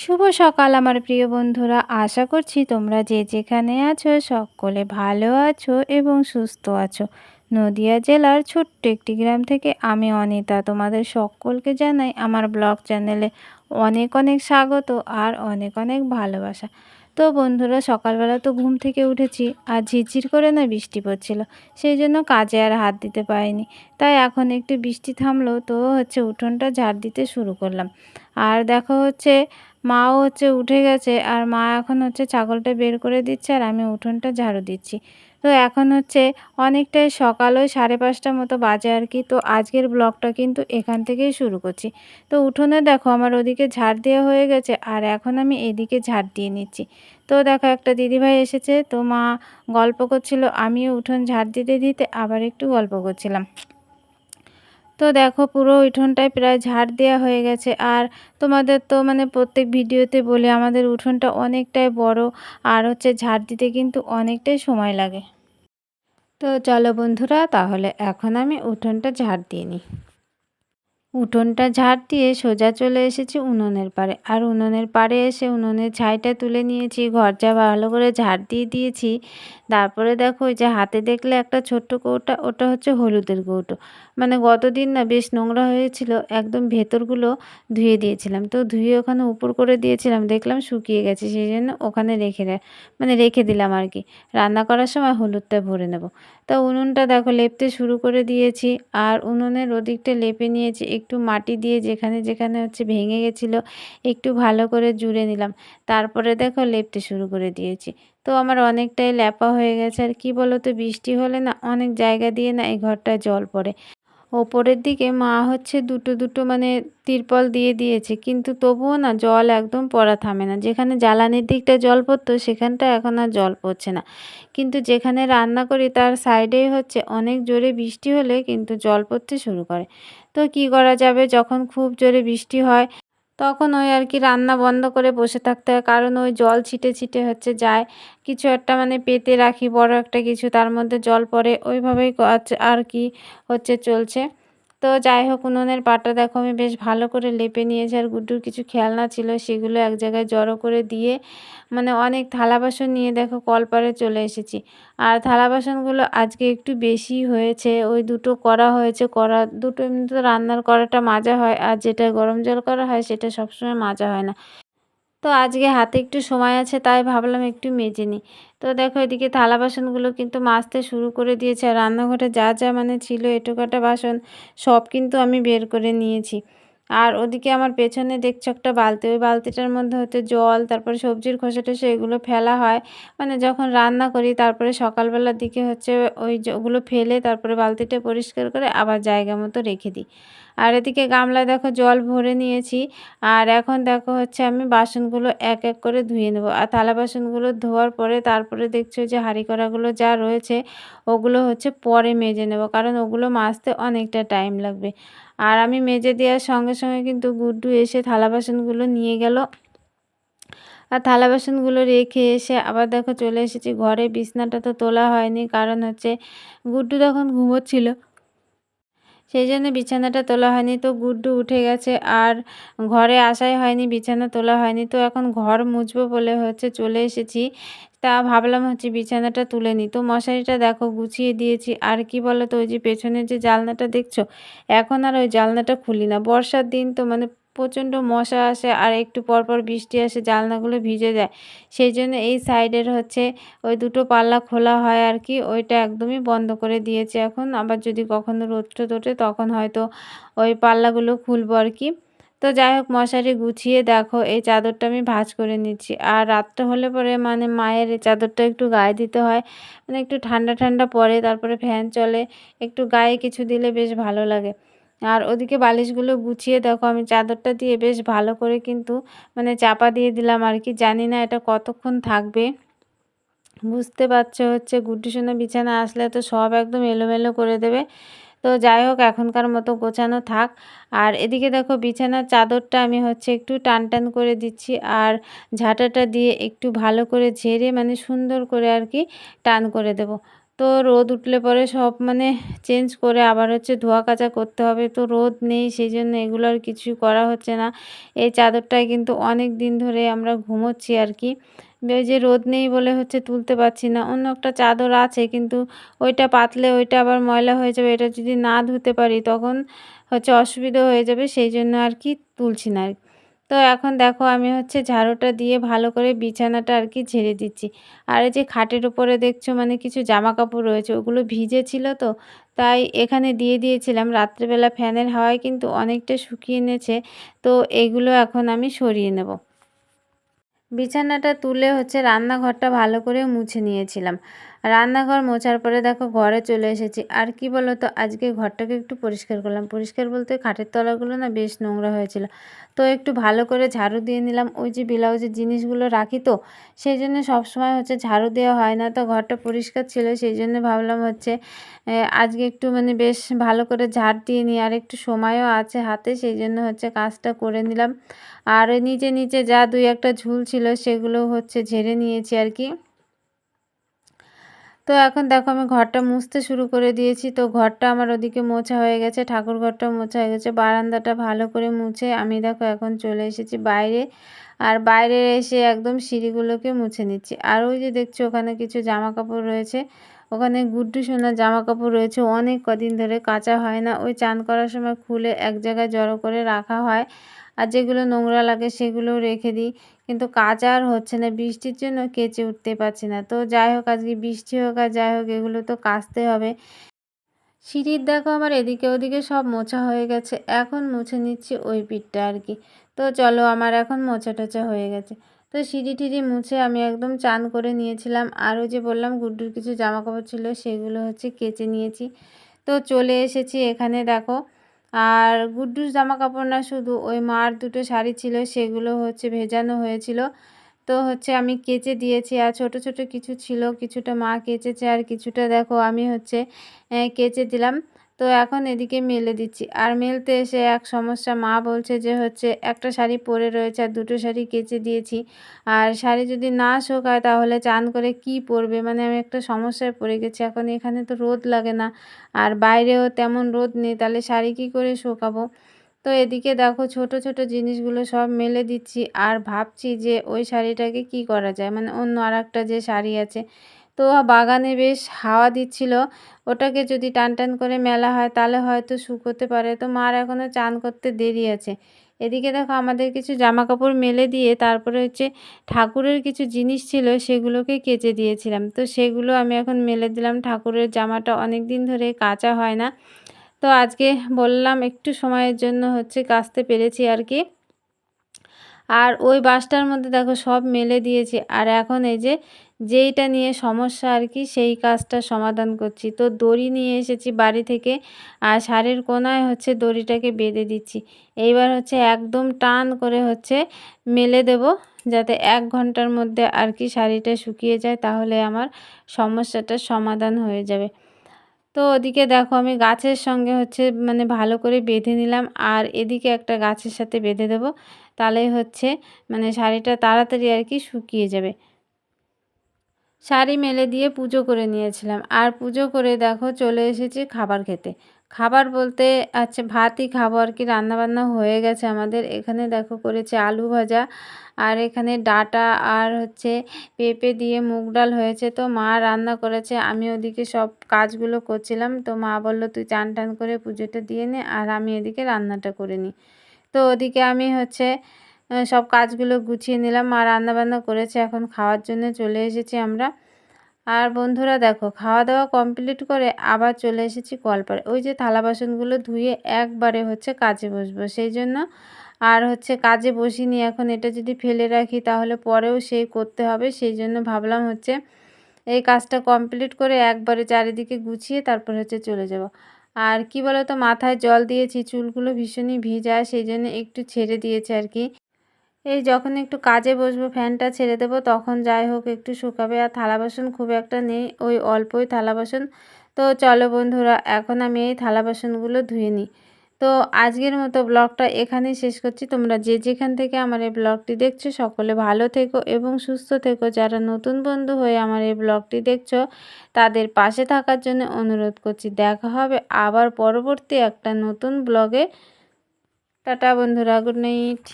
শুভ সকাল, আমার প্রিয় বন্ধুরা। আশা করছি তোমরা যে যেখানে আছো সকলে ভালো আছো এবং সুস্থ আছো। নদিয়া জেলার ছোট্ট একটি গ্রাম থেকে আমি অনিতা তোমাদের সকলকে জানাই আমার ব্লগ চ্যানেলে অনেক অনেক স্বাগত আর অনেক অনেক ভালোবাসা। তো বন্ধুরা, সকালবেলা তো ঘুম থেকে উঠেছি আর ঝিরঝির করে না বৃষ্টি পড়ছিল, সেই জন্য কাজে আর হাত দিতে পারিনি। তাই এখন একটু বৃষ্টি থামলো, তো হচ্ছে উঠোনটা ঝাড় দিতে শুরু করলাম। আর দেখো হচ্ছে মাও হচ্ছে উঠে গেছে আর মা এখন হচ্ছে ছাগলটা বের করে দিচ্ছে আর আমি উঠোনটা ঝাড়ু দিচ্ছি। তো এখন হচ্ছে অনেকটাই সকাল ওই সাড়ে পাঁচটার মতো বাজে আর কি। তো আজকের ব্লগটা কিন্তু এখান থেকেই শুরু করছি। তো উঠোনে দেখো আমার ওদিকে ঝাড় দেওয়া হয়ে গেছে আর এখন আমি এদিকে ঝাড় দিয়ে নিচ্ছি। তো দেখো একটা দিদিভাই এসেছে। তো মা গল্প করছিল, আমিও উঠোন ঝাড় দিতে দিতে আবার একটু গল্প করছিলাম। তো দেখো পুরো উঠোনটায় প্রায় ঝাড় দেওয়া হয়ে গেছে। আর তোমাদের তো মানে প্রত্যেক ভিডিওতে বলে, আমাদের উঠোনটা অনেকটাই বড়, আর হচ্ছে ঝাড় দিতে কিন্তু অনেকটাই সময় লাগে। তো চলো বন্ধুরা, তাহলে এখন আমি উঠোনটা ঝাড় দিয়ে নিই। উঠোনটা ঝাড় দিয়ে সোজা চলে এসেছি উনুনের পাড়ে। আর উনুনের পাড়ে এসে উনুনের ছাইটা তুলে নিয়েছি ঘর যা ভালো করে ঝাড় দিয়ে দিয়েছি। তারপরে দেখো ওই যে হাতে দেখলে একটা ছোট্ট কৌটা, ওটা হচ্ছে হলুদের কৌটো। মানে গতদিন না বেশ নোংরা হয়েছিল, একদম ভেতরগুলো ধুয়ে দিয়েছিলাম। তো ধুয়ে ওখানে উপর করে দিয়েছিলাম, দেখলাম শুকিয়ে গেছে সেই জন্য ওখানে রেখে মানে রেখে দিলাম আর কি। রান্না করার সময় হলুদটা ভরে নেব। তো উনুনটা দেখো লেপতে শুরু করে দিয়েছি, আর উনুনের ওদিকটা লেপে নিয়েছি, একটু মাটি দিয়ে যেখানে যেখানে হচ্ছে ভেঙে গেছিল, একটু ভালো করে জুড়ে নিলাম। তারপরে দেখো লেপতে শুরু করে দিয়েছি। তো আমার অনেকটাই ল্যাপা হয়ে গেছে আর কি বলো তো বৃষ্টি হলে না অনেক জায়গা দিয়ে না এই ঘরটায় জল পড়ে। ওপরের দিকে মা হচ্ছে দুটো দুটো মানে তিরপল দিয়ে দিয়েছে। কিন্তু তবুও না জল একদম পড়া থামে না। যেখানে জ্বালানির দিকটা জল পড়তো, সেখানটা এখন আর জল পড়ছে না। কিন্তু যেখানে রান্না করি, তার সাইডেই হচ্ছে অনেক জোরে বৃষ্টি হলে কিন্তু জল পড়তে শুরু করে। তো কি করা যাবে? যখন খুব জোরে বৃষ্টি হয় তখন ওই আর কি রান্না বন্ধ করে বসে থাকতে হয়। কারণ ওই জল ছিটে ছিটে হচ্ছে যায়। কিছু একটা মানে পেতে রাখি, বড় একটা কিছু, তার মধ্যে জল পড়ে। ওইভাবেই আর কি হচ্ছে চলছে। তো যাই হোক, উনুনের পাটা দেখো, আমি বেশ ভালো করে লেপে নিয়েছি আর গুড্ডুর কিছু খেলনা ছিল, সেগুলো এক জায়গায় জড়ো করে দিয়ে মানে অনেক থালা বাসন নিয়ে দেখো কলপারে চলে এসেছি। আর থালা বাসনগুলো আজকে একটু বেশি হয়েছে, ওই দুটো করা হয়েছে, করা, দুটো এমনি তো রান্নার করাটা মাজা হয়, আর যেটা গরম জল করা হয়, সেটা সবসময় মাজা হয় না। তো আজকে হাতে একটু সময় আছে, তাই ভাবলাম একটু মেজে নিই। তো দেখো এদিকে থালা বাসনগুলো কিন্তু মাজতে শুরু করে দিয়েছে, আর রান্নাঘরে যা যা মানে ছিল এটোকাটা বাসন সব কিন্তু আমি বের করে নিয়েছি। আর ওদিকে আমার পেছনে দেখছ একটা বালতি, ওই বালতিটার মধ্যে হচ্ছে জল, তারপরে সবজির খোসা টোসা এগুলো ফেলা হয়। মানে যখন রান্না করি, তারপরে সকালবেলার দিকে হচ্ছে ওই ওগুলো ফেলে তারপরে বালতিটা পরিষ্কার করে আবার জায়গা মতো রেখে দিই। আর এদিকে গামলায় দেখো জল ভরে নিয়েছি। আর এখন দেখো হচ্ছে আমি বাসনগুলো এক এক করে ধুয়ে নেব। আর থালা বাসনগুলো ধোয়ার পরে তারপরে দেখছ যে হাঁড়ি কড়াগুলো যা রয়েছে ওগুলো হচ্ছে পরে মেজে নেব, কারণ ওগুলো মাজতে অনেকটা টাইম লাগবে। আর আমি মেজে দেওয়ার সঙ্গে সঙ্গে কিন্তু গুড্ডু এসে থালা বাসনগুলো নিয়ে গেল। আর থালা বাসনগুলো রেখে এসে আবার দেখো চলে এসেছি ঘরে। বিছনাটা তো তোলা হয়নি, কারণ হচ্ছে গুড্ডু তখন ঘুমোচ্ছিল। সেই জন্য বিছানাটা তোলা হয়নি। তো গুড্ডু উঠে গেছে। আর ঘরে আসাই হয়নি, বিছানা তোলা হয়নি। তো এখন ঘর মুছবো বলে হচ্ছে চলে এসেছি। তা ভাবলাম হচ্ছে বিছানাটা তুলে নিই তো মশারিটা দেখো গুছিয়ে দিয়েছি। আর কি বলো তো, ওই যে পেছনের যে জালনাটা দেখছ? এখন আর ওই জালনাটা খুলি না। বর্ষার দিন তো মানে প্রচণ্ড মশা আসে আর একটু পরপর বৃষ্টি আসে, জালনাগুলো ভিজে যায়। সেই জন্য এই সাইডের হচ্ছে ওই দুটো পাল্লা খোলা হয় আর কি, ওইটা একদমই বন্ধ করে দিয়েছে এখন। আবার যদি কখনো রোদটা তোটে তখন হয়তো ওই পাল্লাগুলো খুলবো আর কি। তো যাই হোক, মশারি গুছিয়ে দেখো, এই চাদরটা আমি ভাঁজ করে নিচ্ছি। আর রাতটা হলে পরে মানে মায়ের এই চাদরটা একটু গায়ে দিতে হয়। মানে একটু ঠান্ডা ঠান্ডা পরে, তারপরে ফ্যান চলে, একটু গায়ে কিছু দিলে বেশ ভালো লাগে। আর ওদিকে বালিশগুলো গুছিয়ে দেখো, আমি চাদরটা দিয়ে বেশ ভালো করে কিন্তু মানে চাপা দিয়ে দিলাম আর কি। জানি না এটা কতক্ষণ থাকবে। বুঝতে পারছ হচ্ছে, গুড্ডি সোনা বিছানা আসলে তো সব একদম এলোমেলো করে দেবে। তো যাই হোক, এখনকার মতো গোছানো থাক। আর এদিকে দেখো, বিছানার চাদরটা আমি হচ্ছে একটু টান টান করে দিচ্ছি আর ঝাঁটাটা দিয়ে একটু ভালো করে ঝেড়ে মানে সুন্দর করে আর কি টান করে দেব। তো রোদ উঠলে পরে সব মানে চেঞ্জ করে আবার হচ্ছে ধোয়া কাচা করতে হবে। তো রোদ নেই সেই জন্য এগুলো আর কিছুই করা হচ্ছে না। এই চাদরটায় কিন্তু অনেক দিন ধরে আমরা ঘুমোচ্ছি আর কি। ওই যে রোদ নেই বলে হচ্ছে তুলতে পারছি না। অন্য একটা চাদর আছে, কিন্তু ওইটা পাতলে ওইটা আবার ময়লা হয়ে যাবে। এটা যদি না ধুতে পারি তখন হচ্ছে অসুবিধা হয়ে যাবে, সেই জন্য আর কি তুলছি না আর তো এখন দেখো আমি হচ্ছে ঝাড়ুটা দিয়ে ভালো করে বিছানাটা আর কি ঝেড়ে দিচ্ছি। আর এই যে খাটের উপরে দেখছ মানে কিছু জামা কাপড় রয়েছে, ওগুলো ভিজে ছিল তো, তাই এখানে দিয়ে দিয়েছিলাম। রাত্রেবেলা ফ্যানের হাওয়ায় কিন্তু অনেকটা শুকিয়ে এনেছে তো এগুলো এখন আমি সরিয়ে নেব। বিছানাটা তুলে হচ্ছে রান্নাঘরটা ভালো করে মুছে নিয়েছিলাম। রান্নাঘর মোছার পরে দেখো ঘরে চলে এসেছি। আর কি বলো তো আজকে ঘরটাকে একটু পরিষ্কার করলাম। পরিষ্কার বলতে খাটের তলাগুলো না বেশ নোংরা হয়েছিল। তো একটু ভালো করে ঝাড়ু দিয়ে নিলাম। ওই যে ব্লাউজের জিনিসগুলো রাখি তো, সেই জন্য সবসময় হচ্ছে ঝাড়ু দেওয়া হয় না। তো ঘরটা পরিষ্কার ছিল, সেই জন্য ভাবলাম হচ্ছে আজকে একটু মানে বেশ ভালো করে ঝাড় দিয়ে নিই। আর একটু সময়ও আছে হাতে, সেই জন্য হচ্ছে কাজটা করে নিলাম। আর নিচে নিচে যা দুই একটা ঝুল ছিল, সেগুলো হচ্ছে ঝেড়ে নিয়েছি আর কি। তো এখন দেখো আমি ঘরটা মুছতে শুরু করে দিয়েছি। তো ঘরটা আমার ওদিকে মোছা হয়ে গেছে, ঠাকুর ঘরটা মোছা হয়ে গেছে। বারান্দাটা ভালো করে মুছে আমি দেখো এখন চলে এসেছি বাইরে। আর বাইরে এসে একদম সিঁড়িগুলোকে মুছে নিচ্ছি। আর ওই যে দেখছ ওখানে কিছু জামা কাপড় রয়েছে। ওখানে গুড্ডু সোনার জামা কাপড় রয়েছে। অনেক কদিন ধরে কাঁচা হয় না। ওই চান করার সময় খুলে এক জায়গায় জড়ো করে রাখা হয়। আর যেগুলো নোংরা লাগে সেগুলো রেখে দিই। কিন্তু কাজ আর হচ্ছে না, বৃষ্টির জন্য কেচে উঠতে পারছি না। তো যাই হোক, আজকে বৃষ্টি হোক আর যাই হোক, এগুলো তো কাচতে হবে। সিঁড়ির দেখো আমার এদিকে ওদিকে সব মোছা হয়ে গেছে। এখন মুছে নিচ্ছি ওই পিঠটা আর কি। তো চলো, আমার এখন মোছা টোচা হয়ে গেছে। তো সিঁড়ি টিড়ি মুছে আমি একদম চান করে নিয়েছিলাম। আরও যে বললাম, গুড্ডুর কিছু জামা কাপড় ছিল, সেগুলো হচ্ছে কেচে নিয়েছি। তো চলে এসেছি এখানে, দেখো। আর গুড্ডুস জামা কাপড় না শুধু ওই মার দুটো শাড়ি ছিল, সেগুলো হচ্ছে ভেজানো হয়েছিল। তো হচ্ছে আমি কেচে দিয়েছি আর ছোট ছোট কিছু ছিল, কিছুটা মা কেচেছে আর কিছুটা দেখো আমি হচ্ছে কেচে দিলাম। তো এখন এদিকে মেলে দিচ্ছি। আর মেলতে এসে এক সমস্যা, মা বলছে যে হচ্ছে একটা শাড়ি পরে রয়েছে আর দুটো শাড়ি কেচে দিয়েছি। আর শাড়ি যদি না শোকায় তাহলে চান করে কি পরবে? মানে আমি একটা সমস্যায় পড়ে গেছি। এখন এখানে তো রোদ লাগে না। আর বাইরেও তেমন রোদ নেই, তাহলে শাড়ি কি করে শোকাবো? তো এদিকে দেখো ছোট ছোট জিনিসগুলো সব মেলে দিচ্ছি। আর ভাবছি যে ওই শাড়িটাকে কি করা যায়? মানে অন্য আর একটা যে শাড়ি আছে তো বাগানে বেশ হাওয়া দিচ্ছিল। ওটাকে যদি টান টান করে মেলা হয়, তাহলে হয়তো শুকোতে পারে। তো মার এখনও চান করতে দেরি আছে। এদিকে দেখো আমাদের কিছু জামা কাপড় মেলে দিয়ে তারপরে হচ্ছে ঠাকুরের কিছু জিনিস ছিল, সেগুলোকে কেচে দিয়েছিলাম। তো সেগুলো আমি এখন মেলে দিলাম। ঠাকুরের জামাটা অনেক দিন ধরে কাচা হয় না। তো আজকে বললাম একটু সময়ের জন্য হচ্ছে কাচতে পেরেছি আর কি। আর ওই বাসটার মধ্যে দেখো সব মেলে দিয়েছি। আর এখন এই যে যেইটা নিয়ে সমস্যা আর কি, সেই কাজটা সমাধান করছি। তো দড়ি নিয়ে এসেছি বাড়ি থেকে, আর শাড়ির কোনায় হচ্ছে দড়িটাকে বেঁধে দিচ্ছি। এইবার হচ্ছে একদম টান করে হচ্ছে মেলে দেব, যাতে এক ঘণ্টার মধ্যে আর কি শাড়িটা শুকিয়ে যায়, তাহলে আমার সমস্যাটার সমাধান হয়ে যাবে। তো ওদিকে দেখো আমি গাছের সঙ্গে হচ্ছে মানে ভালো করে বেঁধে নিলাম, আর এদিকে একটা গাছের সাথে বেঁধে দেব তাহলে হচ্ছে মানে শাড়িটা তাড়াতাড়ি আর কি শুকিয়ে যাবে। শাড়ি মেলে দিয়ে পুজো করে নিয়েছিলাম। আর পুজো করে দেখো চলে এসেছি খাবার খেতে। খাবার বলতে আচ্ছা ভাতই খাব আর কি, রান্নাবান্না হয়ে গেছে আমাদের। এখানে দেখো করেছে আলু ভাজা, আর এখানে ডাটা, আর হচ্ছে পেঁপে দিয়ে মুগ ডাল হয়েছে। তো মা রান্না করেছে, আমি ওদিকে সব কাজগুলো করছিলাম। তো মা বলল, তুই চান টান করে পুজোটা দিয়ে নে, আর আমি এদিকে রান্নাটা করে নিই। তো ওদিকে আমি হচ্ছে সব কাজগুলো গুছিয়ে নিলাম। মা রান্নাবান্না করেছে, এখন খাওয়ার জন্য চলে এসেছি আমরা। আর বন্ধুরা দেখো খাওয়া দাওয়া কমপ্লিট করে আবার চলে এসেছি কলপারে ওই যে থালা বাসনগুলো ধুয়ে একবারে হচ্ছে কাজে বসবো। সেই জন্য আর হচ্ছে কাজে বসিনি, এখন এটা যদি ফেলে রাখি তাহলে পরেও সেই করতে হবে। সেই জন্য ভাবলাম হচ্ছে এই কাজটা কমপ্লিট করে একবারে চারিদিকে গুছিয়ে তারপর হচ্ছে চলে যাব। আর কি বলতো, মাথায় জল দিয়েছি, চুলগুলো ভীষণই ভিজা, সেই জন্য একটু ছেড়ে দিয়েছে আর কি। এই যখন একটু কাজে বসবো, ফ্যানটা ছেড়ে দেবো, তখন যাই হোক একটু শুকাবে। আর থালা বাসন খুব একটা নেই, ওই অল্পই থালা বাসন। তো চলো বন্ধুরা, এখন আমি এই থালা বাসনগুলো ধুয়ে নিই। তো আজকের মতো ব্লগটা এখানেই শেষ করছি। তোমরা যে যেখান থেকে আমার এই ব্লগটি দেখছ, সকলে ভালো থেকো এবং সুস্থ থেকো। যারা নতুন বন্ধু হয়ে আমার এই ব্লগটি দেখছ, তাদের পাশে থাকার জন্য অনুরোধ করছি। দেখা হবে আবার পরবর্তী একটা নতুন ব্লগে। টাটা বন্ধুরা, গুড নাইট।